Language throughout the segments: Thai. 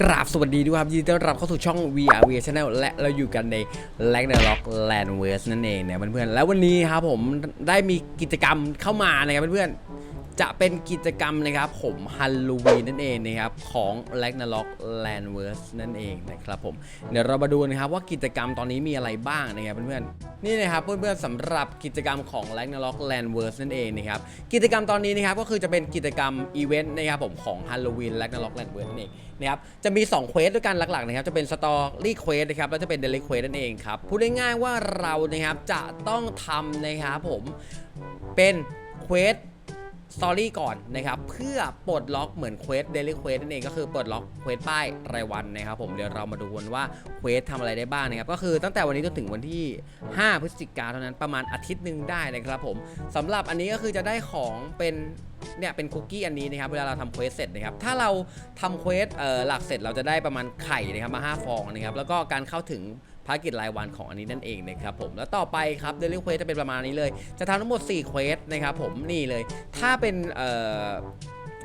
กราบสวัสดีด้วยครับยินดีต้อนรับเข้าสู่ช่อง VR VR Channel และเราอยู่กันใน l a g n a r o k Landverse นั่นเองนะเพื่อนๆแล้ววันนี้ครับผมได้มีกิจกรรมเข้ามานะครับเพื่อนๆ จะเป็นกิจกรรมนะครับ ผมฮัลโลวีนนั่นเองนะครับของ l a g n a r o k Landverse นั่นเองนะครับผมเดี๋ยวเรามาดูนะครับว่ากิจกรรมตอนนี้มีอะไรบ้างนะครับเพื่อนๆนี่นะครับเพื่อนๆสำหรับกิจกรรมของ l a g n a r o k Landverse นั่นเองนะครับกิจกรรมตอนนี้นะครับก็คือจะเป็นกิจกรรมอีเวนต์นะครับผมของ Halloween l a g n a r o k Landverse นั่นเองนะครับจะมี2เควสด้วยกันหลักๆนะครับจะเป็นสตอรี่เควสนะครับแล้วจะเป็นเดลิเควสนั่นเองครับพูดง่ายๆว่าเรานะครับจะต้องทำนะครับผมเป็นเควส สตอรี่ก่อนนะครับเพื่อปลดล็อกเหมือนเควสเดลิเควสนั่นเองก็คือปลดล็อกเควสป้ายรายวันนะครับผมเดี๋ยวเรามาดูกันว่าเควสทำอะไรได้บ้างนะครับก็คือตั้งแต่วันนี้จนถึงวันที่ 5 พฤศจิกาเท่านั้นประมาณอาทิตย์หนึ่งได้นะครับผมสำหรับอันนี้ก็คือจะได้ของเป็นเนี่ยเป็นคุกกี้อันนี้นะครับเวลาเราทำเควสเสร็จนะครับถ้าเราทำเควสเอ่อหลักเสร็จเราจะได้ประมาณไข่นะครับมา 5 ฟองนะครับแล้วก็การเข้าถึง ภารกิจรายวันของอันนี้นั่นเองนะครับผมแล้วต่อไปครับเดลิเควสจะเป็นประมาณนี้เลย จะทำทั้งหมด4เควสนะครับผมนี่เลย ถ้าเป็นเอ่อ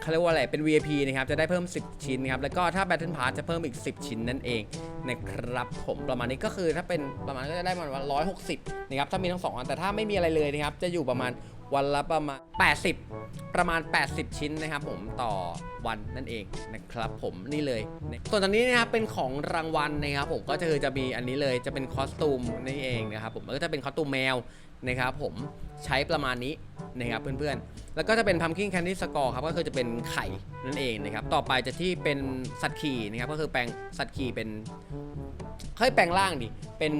เขาเรียกว่าอะไร เป็น VIP นะครับ จะได้เพิ่ม 10 ชิ้นนะครับ แล้วก็ถ้า Battle Pass จะเพิ่มอีก 10 ชิ้นนั่นเองนะครับผมประมาณนี้ก็คือถ้าเป็นประมาณก็จะได้ประมาณ160 นะครับ ถ้ามีทั้งสองอัน แต่ถ้าไม่มีอะไรเลยนะครับ จะอยู่ประมาณ วันละประมาณ 80 ประมาณ 80 ชิ้นนะครับผมต่อวันนั่นเองนะครับผมนี่เลยส่วนตอนนี้นะครับเป็นของรางวัลนะครับผมก็จะคือจะมีอันนี้เลยจะเป็นคอสตูมนี่เองนะครับผมก็จะเป็นคอสตูมแมวนะครับผมใช้ประมาณนี้นะครับเพื่อนๆ แล้วก็จะเป็น pumpkin candy score ครับก็คือจะเป็นไข่นั่นเองนะครับต่อไปจะที่เป็นสัตว์ขี่นะครับก็คือแปลงสัตว์ขี่เป็น เฮ้ยแปลงร่างดิ เป็น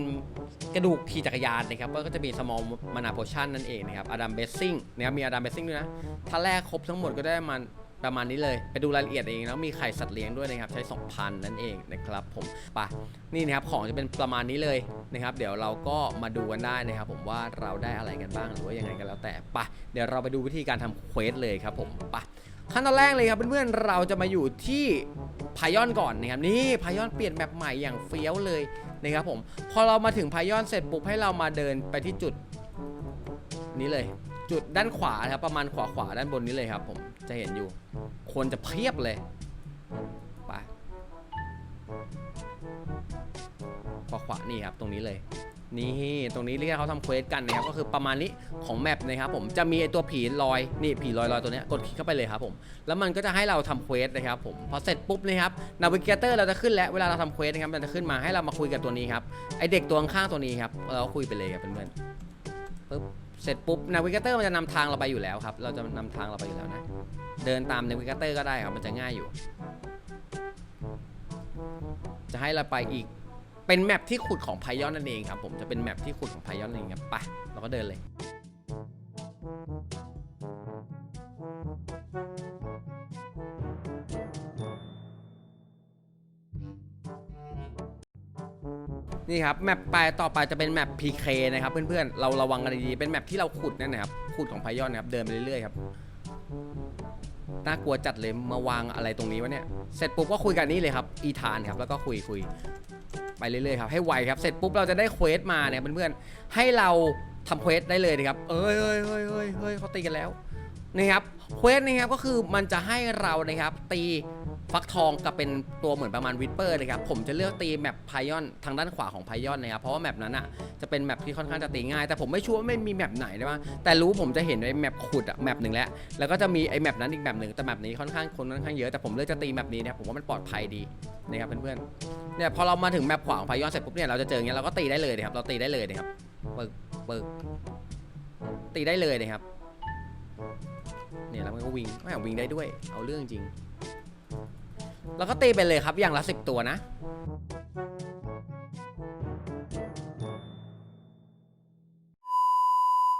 กระดูกขี่จักรยานนะครับ ก็จะมี small mana potion นั่นเองนะครับ adam blessing นะครับมี adam blessing ด้วยนะ ถ้าแรกครบทั้งหมดก็ได้มันประมาณนี้เลย ไปดูรายละเอียดเองแล้วมีไข่สัตว์เลี้ยงด้วยนะครับ ใช้ 2,000 นั่นเองนะครับผมปะนี่นะครับ ของจะเป็นประมาณนี้เลยนะครับ เดี๋ยวเราก็มาดูกันได้นะครับ ผมว่าเราได้อะไรกันบ้างหรือว่ายังไงกันแล้วแต่ปะเดี๋ยวเราไปดูวิธีการทำเควสเลยครับผมปะ ขั้นตอนแรกเลยครับเพื่อนๆเราจะมาอยู่ที่พายอนก่อนนะครับนี่พายอนเปลี่ยนแบบใหม่อย่างเฟี้ยวเลยนะครับผมพอเรามาถึงพายอนเสร็จปุ๊บให้เรามาเดินไปที่จุดนี้เลย จุดด้านขวาครับประมาณขวาขวาด้านบนนี้เลยครับ ผมจะเห็นอยู่ คนจะเพียบเลยไปขวาขวาๆนี่ครับตรงนี้เลย นี่ตรงนี้ที่เขาทำเควสกันนะครับก็คือประมาณนี้ของแมปนะครับผมจะมีไอตัวผีลอยนี่ผีลอยลอยตัวเนี้ยกดคลิกเข้าไปเลยครับผมแล้วมันก็จะให้เราทำเควสนะครับผมพอเสร็จปุ๊บนะครับนาวิเกเตอร์เราจะขึ้นแล้วเวลาเราทำเควสนะครับมันจะขึ้นมาให้เรามาคุยกับตัวนี้ครับไอเด็กตัวข้างตัวนี้ครับเราคุยไปเลยครับเพื่อนๆปึ๊บเสร็จปุ๊บนาวิกเตอร์มันจะนำทางเราไปอยู่แล้วครับเราจะนำทางเราไปอยู่แล้วนะเดินตามนาวิกเตอร์ก็ได้ครับมันจะง่ายอยู่ จะให้เราไปอีก เป็นแมปที่ขุดของพายอนนั่นเองครับผมจะเป็นแมปที่ขุดของพายอนนั่นเองครับไปเราก็เดินเลยนี่ครับแมปไปต่อไปจะเป็นแมป PK นะครับเพื่อนๆเราระวังกันดีๆเป็นแมปที่เราขุดนั่นนะครับขุดของพายอนนะครับเดินไปเรื่อยๆครับน่ากลัวจัดเลยมาวางอะไรตรงนี้วะเนี่ยเสร็จปุ๊บก็คุยกันนี่เลยครับอีธานครับแล้วก็คุยคุย ไปเรื่อยๆครับให้ไวครับ เสร็จปุ๊บเราจะได้เควสมาเนี่ยเพื่อนๆให้เราทำเควสได้เลยนะครับ เอ้ยเอ้ยเอ้ยเอ้ยเอ้ยเขาตีกันแล้วนะครับเควสนะครับก็คือมันจะให้เรานะครับตี ฟักทองกับเป็นตัวเหมือนประมาณวิปเปอร์นะครับผมจะเลือกตีแมปพายอนทางด้านขวาของพายอนนะครับเพราะว่าแมปนั้นอะจะเป็นแมปที่ค่อนข้างจะตีง่าย แต่ผมไม่ชัวร์ว่าไม่มีแมปไหนนะว่าแต่รู้ผมจะเห็นไอ้แมปขุดอะแมปหนึ่งแล้วแล้วก็จะมีไอ้แมปนั้นอีกแมปหนึ่งแต่แมปนี้ค่อนข้างคนค่อนข้างเยอะแต่ผมเลือกจะตีแมปนี้นะครับผมว่ามันปลอดภัยดีนะครับเพื่อนๆเนี่ยพอเรามาถึงแมปขวาของพายอนเสร็จปุ๊บเนี่ยเราจะเจออย่างเงี้ยเราก็ตีได้เลยนะครับเราตีได้เลยนะครับเปิกเปิกตีได้เลยนะครับเนี่ยแล้วมันก็วิ่งไม่วิ่งได้ด้วย เอาเรื่องจริง แล้วก็ตีไปเลยครับอย่างละสิบตัวนะ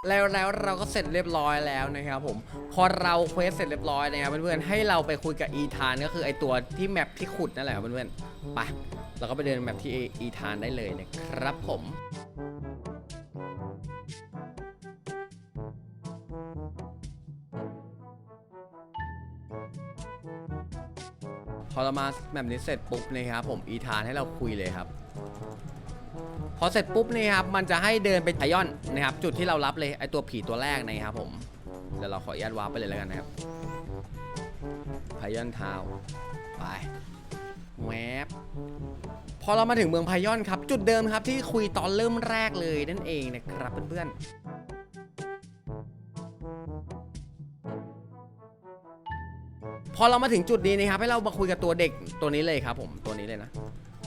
แล้วแล้วเราก็เสร็จเรียบร้อยแล้วนะครับผมพอเราเควสเสร็จเรียบร้อยนะครับเพื่อนๆให้เราไปคุยกับอีธานก็คือไอตัวที่แมปที่ขุดนั่นแหละเพื่อนๆไปเราก็ไปเดินแมปที่อีธานได้เลยนะครับผม พอเรามาแบบนี้เสร็จปุ๊บนะครับผมอีธานให้เราคุยเลยครับ พอเสร็จปุ๊บนี่ครับมันจะให้เดินไปไอยอนนะครับ จุดที่เรารับเลยไอตัวผีตัวแรกนะครับผมเดี๋ยวเราขออนุญาตวาร์ปไปเลยแล้วกันนะครับไพยอนทาวไปแวบพอเรามาถึงเมืองพายอนครับ จุดเดิมครับที่คุยตอนเริ่มแรกเลยนั่นเองนะครับเพื่อนๆ พอเรามาถึงจุดนี้นะครับให้เรามาคุยกับตัวเด็กตัวนี้เลยครับผมตัวนี้เลยนะ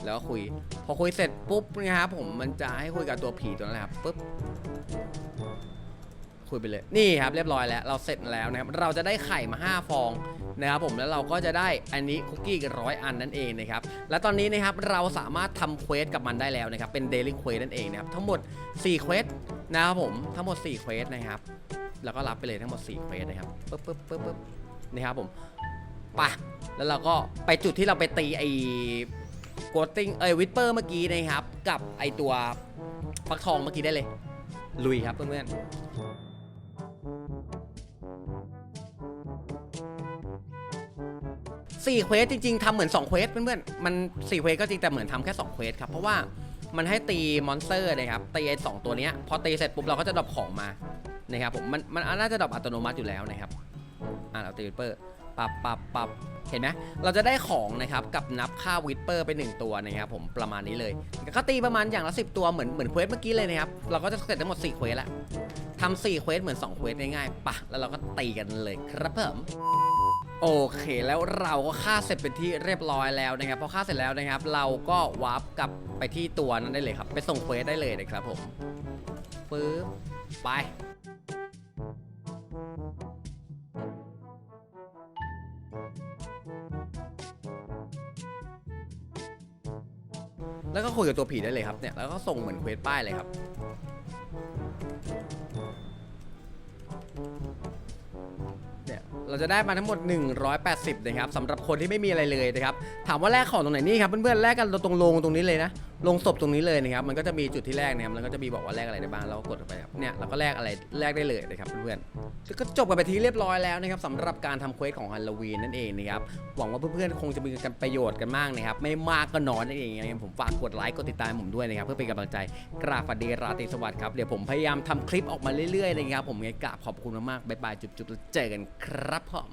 แล้วก็คุย พอคุยเสร็จปุ๊บนะครับผมมันจะให้คุยกับตัวผีตัวนั้นแหละครับปุ๊บคุยไปเลยนี่ครับเรียบร้อยแล้วเราเสร็จแล้วนะครับเราจะได้ไข่มา 5 ฟองนะครับผมแล้วเราก็จะได้อันนี้คุกกี้ร้อยอันนั่นเองนะครับและตอนนี้นะครับเราสามารถทำเควสกับมันได้แล้วนะครับเป็นเดลิเควสนั่นเองนะครับทั้งหมด4เควสนะครับผมทั้งหมด4เควสนะครับแล้วก็รับไปเลยทั้งหมด4เควสนะครับปึ๊บปึ๊บปึ๊บปึ๊บนี่ครับผม ปะแล้วเราก็ไปจุดที่เราไปตีไอ้โกดติ้งเอ้ยวิสเปอร์เมื่อกี้นะครับ กับไอ้ตัวฟักทองเมื่อกี้ได้เลย ลุยครับเพื่อนสี่เควสจริงๆทำเหมือน2เควสเพื่อนๆมัน4เควสก็จริงแต่เหมือนทำแค่2เควสครับเพราะว่ามันให้ตีมอนสเตอร์นะครับตีไอ้สองตัวเนี้ยพอตีเสร็จปุ๊บเราก็จะดรอปของมานะครับผมมันมันน่าจะดรอปอัตโนมัติอยู่แล้วนะครับอ่าเราตีวิปเปอร์ ปับปับปับเห็นไหมเราจะได้ของนะครับกับนับค่าวิปเปอร์ไปหนึ่งตัวนะครับผมประมาณนี้เลยก็ตีประมาณอย่างละ 10 ตัวเหมือนเหมือนเควสเมื่อกี้เลยนะครับเราก็จะเสร็จทั้งหมด4เควสล้วทำ4เควสเหมือน2เควสง่ายๆปะแล้วเราก็ตีกันเลยครับผมโอเคแล้วเราก็ฆ่าเสร็จเป็นที่เรียบร้อยแล้วนะครับพอฆ่าเสร็จแล้วนะครับ เราก็วาร์ปกลับไปที่ตัวนั้นได้เลยครับ ไปส่งเควสได้เลยนะครับผมปึ๊บไป แล้วก็คุยกับตัวผีได้เลยครับเนี่ยแล้วก็ส่งเหมือนเควสป้ายเลยครับ เนี่ยเราจะได้มาทั้งหมด 180นะครับสำหรับคนที่ไม่มีอะไรเลยนะครับถามว่าแลกของตรงไหนนี่ครับเพื่อนๆแลกกันตรงโลงตรงนี้เลยนะ ลงศพตรงนี้เลยนะครับ มันก็จะมีจุดที่แรกนะครับแล้วก็จะมีบอกว่าแลกอะไรได้บ้าง เราก็กดไปครับ เนี่ยเราก็แลกอะไรแลกได้เลยนะครับเพื่อนๆ ก็จบกันไปที่เรียบร้อยแล้วนะครับสำหรับการทำเควสของฮัลโลวีนนั่นเองนะครับ หวังว่าเพื่อนๆ คงจะมีกันประโยชน์กันมากนะครับ ไม่มากก็น้อยนั่นเองนะครับผมฝากกดไลค์กดติดตามผมด้วยนะครับ เพื่อเป็นกำลังใจ กราบฝันดีราตรีสวัสดิ์ครับ เดี๋ยวผมพยายามทำคลิปออกมาเรื่อยๆนะครับ ผมไงกราบขอบคุณมากๆบ๊ายบายจุ๊บๆแล้วเจอกันครับผม